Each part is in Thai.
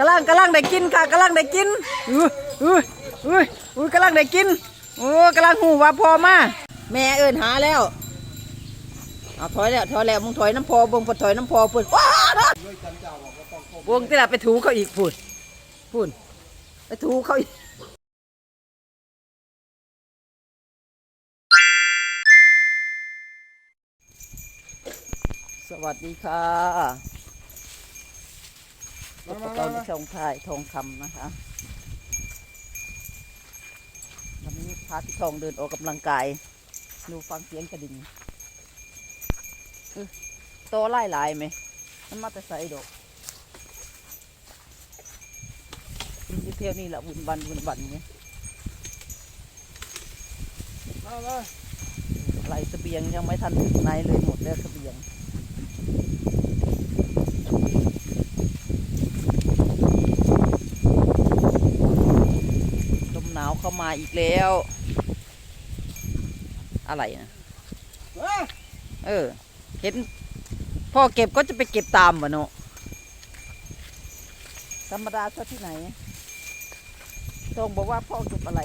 กำลังกำลังได้กินค่ะกำลังได้กินอุ้ยอุ้ยอุ้ยอุ้ยกำลังได้กินโอ้กำลังหูว่าพอมาแม่เอินหาแล้วเอาถอยแล้วถอยแล้วมึงถอยน้ำพอบงพอถอยน้ำพอพุ่นว้าวงที่ละไปถูเขาอีกพุ่นพุ่นไปถูเขาอีกสวัสดีค่ะ พบกับเราในช่องถ่ายทองคำนะคะ วันนี้พาพี่ทองเดินออกกำลังกาย ดูฟังเสียงกระดิ่งเอ้ยโตไล่หลายไหม มันมาแต่ใส่ดอกมันจะเที่ยวนี่แหละวุ่นวันวุ่นวันไงมาเลยอะไรเสบียงยังไม่ทันถึงไหนเลยหมดแล้วเสบียง ลมหนาว เข้ามาอีกแล้ว อะไรนะเออ เห็นพ่อเก็บก็จะไปเก็บตามวะเนาะธรรมดาซะที่ไหนตรงบอกว่าพ่อเก็บอะไร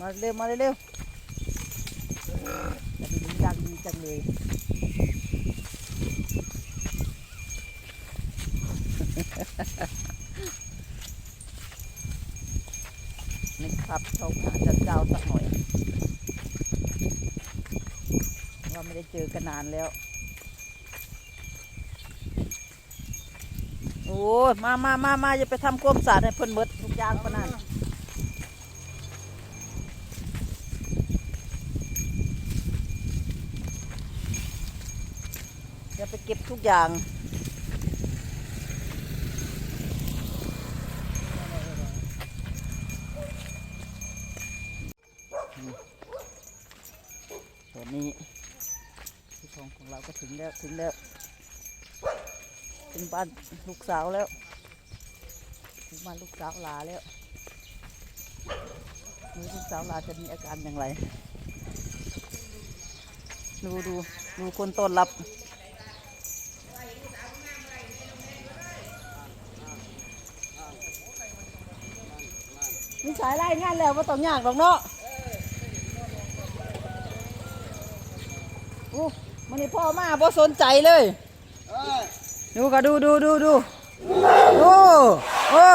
มาเร็วมาเร็วจะดีจังดีจังเลย นี่ค รับชมหาจันเจ้าสักหน่อยเราไม่ได้เจอกันนานแล้ว โอ้มามามามาอย่าไปทำความสะอาดให้เพิ่นเบิดทุกอย่างปะนั่นอย่าไปเก็บทุกอย่าง ตอนนี้ที่ทองขอ งเราก็ถึงแล้วถึงแล้ว ถึงบ้านลูกสาวแล้ว ถึงบ้านลูกสาวลาแล้วลูกสาวลาจะมีอาการอย่างไร ดูดูดูคนต้อนรับมีสายไล่งานแล้วว่าต้องยากหรอกเนาะอู้ มันนี่พ่อมาบ่สนใจเลยดูก็ดูดูดูดูโอ้โอ้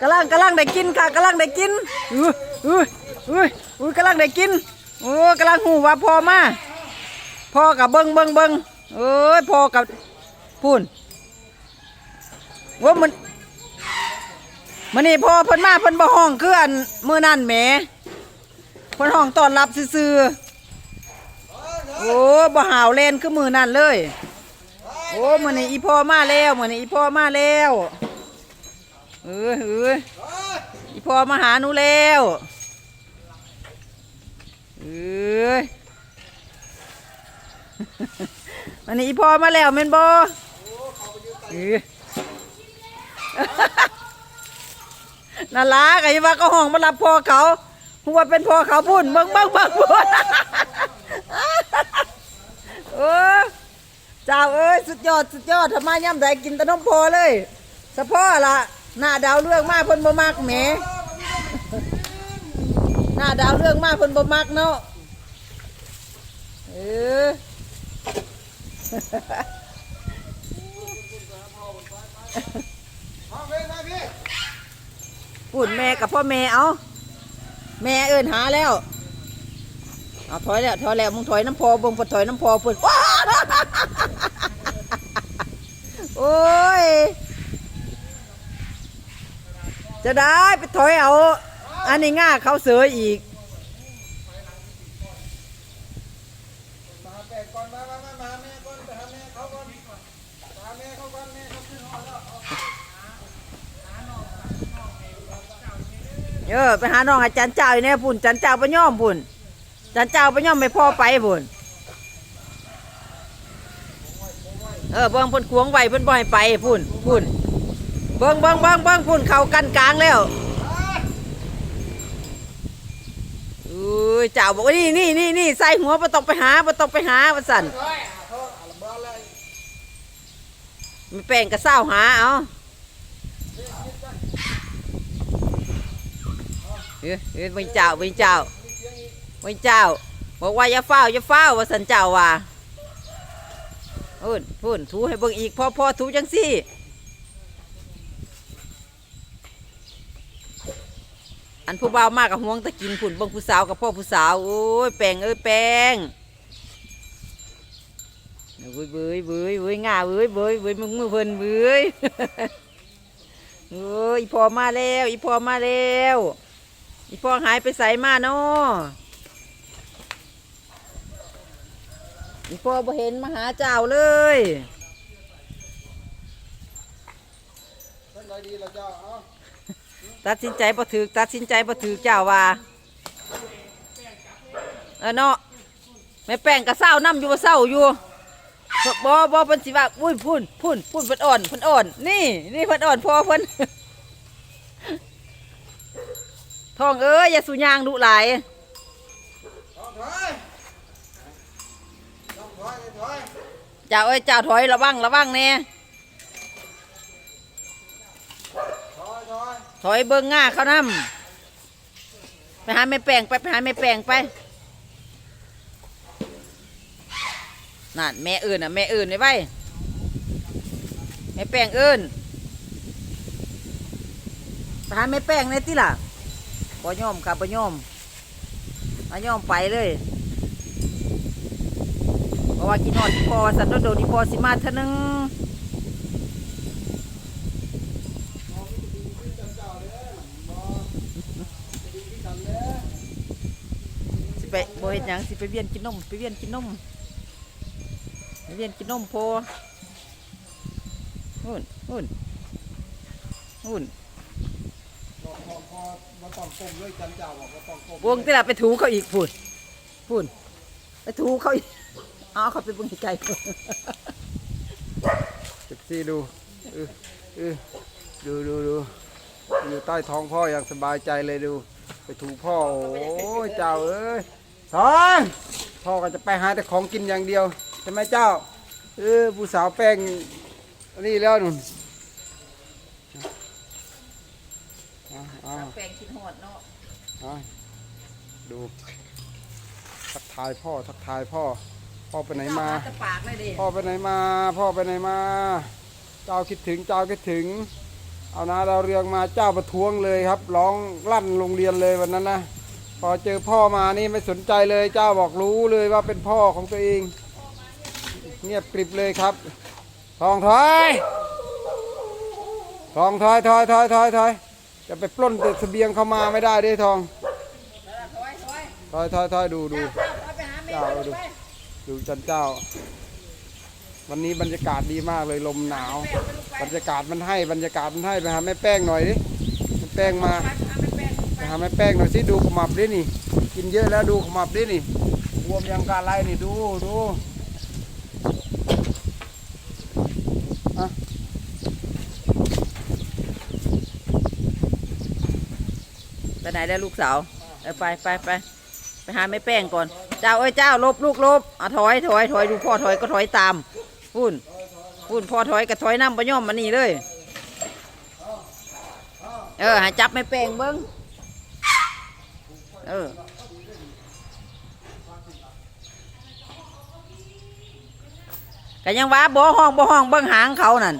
กำลังกำลังได้กินค่ะกำลังได้กินอุ้ยอุ้ยอุ้ยอุ้ยกำลังได้กินโอ้กำลังหูว่าพ่อมาพ่อกับเบิ้งเบิ้งเบิ้งเอ้ยพ่อกับพูนว่ามันมันนี่พ่อเพิ่นมาเพิ่นบ่ห้องคืออันมื้อนั่นแหมเพิ่นห้องต้อนรับซื่อๆ โอ้บ่หาวเล่นคือมือนั่นเลย โอ้มือนี้อีพ่อมาแล้วมือนี้อีพ่อมาแล้วเออเอออีพ่อมาหาหนูแล้วเออมันนี้อีพ่อมาแล้วเมนบอเออน่ารักไอ้ว่าก็ห้องมารับพ่อเขาหัวาเป็นพ่อเขาพุ่นเบิ่งเบิ่งเบิ่งพุ่น เออเจ้าเอ้ยสุดยอดสุดยอดทำไมย่ำใดกินแตะนมพอเลยสะพ่อละหน้าดาวเรื่องมากเพิ่นบ่มักแหมหน้าดาวเรื่องมากเพิ่นบ่มักเนาะเออปุ่นแม่กับพ่อแม่เอาแม่เอินหาแล้ว เอาถอยแล้วถอยแล้วมึงถอยน้ำพอบ่งพอถอยน้ำพอพุ่นว้าวโอ้ย จะได้ไปถอยเอา อันนี้ง่าเขาเสืออีกมาแปก่อนมามามามาแม่ก่อนไปหาแม่เขาก่อนหาแม่เขาก่อนแม่เขาขึ้นหอแล้วเออไปหาน้องอาจารย์เจ้าอยู่เนี่ยพุ่นอาจันเจ้าไปย่อมพุ่น จันเจ้าไปย่อมไม่พ่อไปพุ่นเออเบิ้งพุ่นขวงไว้พุ่นบ่ให้ไปพุ่นพุ่นเบิ้งเบิ้งเบิ้งเบิ้งพุ่นเขากันกลางแล้วอู้ยเจ้าบอกว่านี่นี่นี่นี่ใส่หัวบ่ต้องไปหาบ่ต้องไปหาว่าสั่นไม่แป้งก็เศร้าหาเอาเอ้ยเอ้ยเป็นเจ้าเป็นเจ้า เป็นเจ้า บอกว่าอย่าเฝ้าอย่าเฝ้าว่าสันเจ้าว่าพูนพูนถูให้เบิ่งอีกพอพอถูจังสิอันผู้บ่าวมากกับห่วงตะกินผุนเบิ่งผู้สาวกับพ่อผู้สาวโอ้ยแปงเอ้ยแปงเว้ยเว้ยเว้ยเว้ยง่าเว้ยเว้ยเว้ยมึงมือเพิ่นเว้ยเอ้ยอีพอมาแล้ว อีพอมาแล้ว อีพอหายไปใส่มาเนาะ อี พ่อบ่เห็นมาหาเจ้าเลยเป็นไรดีล่ะเจ้าเอ้าตัดสินใจบ่ถือตัดสินใจบ่ถือเจ้าว่าเออเนาะแม่แป้งก็เศร้าน้ำอยู่ว่าเศร้าอยู่บ่บ่บ่เพิ่นสิว่าอุ้ยพุ่นพุ่นพุ่นเพิ่นอ่อนเพิ่นอ่อน นี่นี่เพิ่นอ่อนพอเพิ่นทองเอ้ยอย่าสูยางดุหลาย ต้องถอยต้องถอยถอย เจ้าเอ้ยเจ้าถอยระวังระวังแน่ถอยถอยเบิ่งง่าเขานำไปหาแม่แป้งไปไปหาแม่แป้งไปนั่นแม่อื่นอะแม่อื่นไว้ไว้แม่แป้งอื่นไปหาแม่แป้งในที่ล่ะบ่ยอมครับบ่ยอมบ่ยอมไปเลย ว่ากินนอนที่พอสันโดดโดดที่พอสิมาเท่านึงสิไปบเฮ็ดหยังสิไปเวียนกินนมไปเวียนกินนมไปเวียนกินนมโพหุ่นหุ่นหุ่นพอพอพอมาต้องก้มเลยจันเจ้าวาต้องก้มวงที่ละไปถูเขาอีกพุ่นพุ่นไปถูเขาอีก เอาเขาไปเบิ่งไกลเจ็บซี่ดูเออเออดูดูดูอยู่ใต้ท้องพ่ออย่างสบายใจเลยดู ไปถูพ่อโอ้ยเจ้าเอ้ยถอยพ่อก็จะไปหาแต่ของกินอย่างเดียวใช่ไหมเจ้า เออผู้สาวแป้งอันนี่แล้วนุ่นเอาเอาแปลงกินหอดเนาะ เอาดู ทักทายพ่อทักทายพ่อ พ่อไปไหนมา จะปากเลยดิพ่อไปไหนมา พ่อไปไหนมา เจ้าคิดถึง เจ้าคิดถึง เอานาดาวเรืองมาเจ้าประท้วงเลยครับ ร้องลั่นโรงเรียนเลยวันนั้นนะ พอเจอพ่อมานี่ไม่สนใจเลย เจ้าบอกรู้เลยว่าเป็นพ่อของตัวเอง เงียบกริบเลยครับ ทองถอยทองถอยถอยถอยถอยถอยจะไปปล้นแต่เสบียงเข้ามาไม่ได้เด้ทองถอยถอยถอยถอยถอยดูดูถอยไปหาแม่เจ้าดู ดูจันเจ้า วันนี้บรรยากาศดีมากเลยลมหนาว บรรยากาศมันให้บรรยากาศมันให้ไปหาแม่แป้งหน่อยดิแม่แป้งมาไปหาแม่แป้งหน่อยสิดูขมับดินี่ กินเยอะแล้วดูขมับดินี่บวมยังกาไรนี่ดูดูอะไปไหนได้ลูกสาวไปไปไปไปหาแม่แป้งก่อน เจ้าเอ้ยเจ้าลบลูกลบอะถอยถอยถอยดูพ่อถอยก็ถอยตามพุ่นพุ่นพ่อถอยก็ถอยน้ำปะย่อมมานี่เลย เออหาจับแม่แป้งเบิ้งเออก็ยังว่าบ่ห้องบ่ห้องเบิ้งหางเขานั่น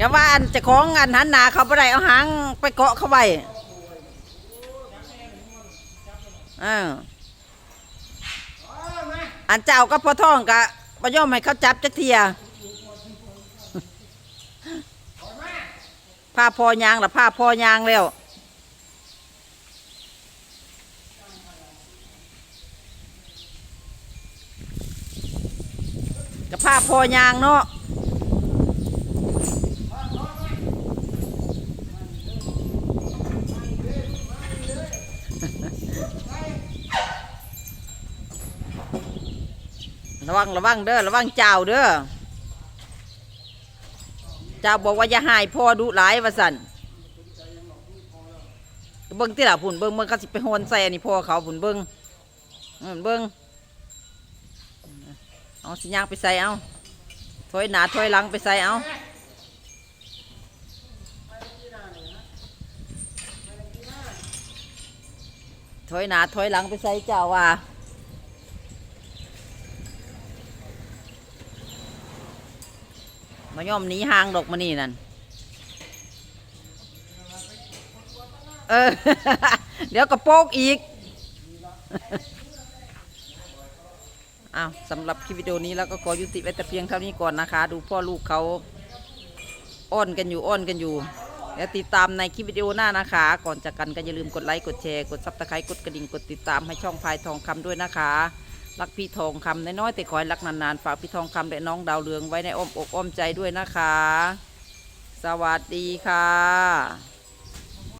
อย่าว่าอันเจะของอันหันหนาเขาไปได้เอาหางไปเกาะเข้าไปอ่าอันเจ้าก็พอท่องกะปย่อมให้เขาจับจักเทียผ้าพอยางหรือผ้าพอยางแล้วกับผ้าพอยางเนาะ ระวังระวังเด้อระวังเจ้าเด้อเจ้าบอกว่าอย่าหายพ่อดุหลายว่าสันเบิ้งที่ละผุนเบิ้งเบิ้งเขาสิไปโหนใส่อันนี้พ่อเขาผุนเบิ้งเบิ้งเอาสิย่างไปใส่เอาถอยหนาถอยหลังไปใส่เอาถอยหนาถอยหลังไปใส่เจ้าว่า มาย่อมหนีห่างดอกมานี่นั่นเออ เดี๋ยวกระโปกอีกอ้าวสำหรับคลิปวิดีโอนี้แล้วก็ขอยุติไว้แต่เพียงเท่านี้ก่อนนะคะ ดูพ่อลูกเขาอ้อนกันอยู่อ้อนกันอยู่ แล้วติดตามในคลิปวิดีโอหน้านะคะ ก่อนจากกันก็อย่าลืมกดไลค์กดแชร์กดซับสไครต์กดกระดิ่งกดติดตามให้ช่องพายทองคำด้วยนะคะ รักพี่ทองคำน้อยๆแต่ขอให้รักนานๆ ฝากพี่ทองคำและน้องดาวเรืองไว้ในอ้อมอกอ้อมใจด้วยนะคะ สวัสดีค่ะ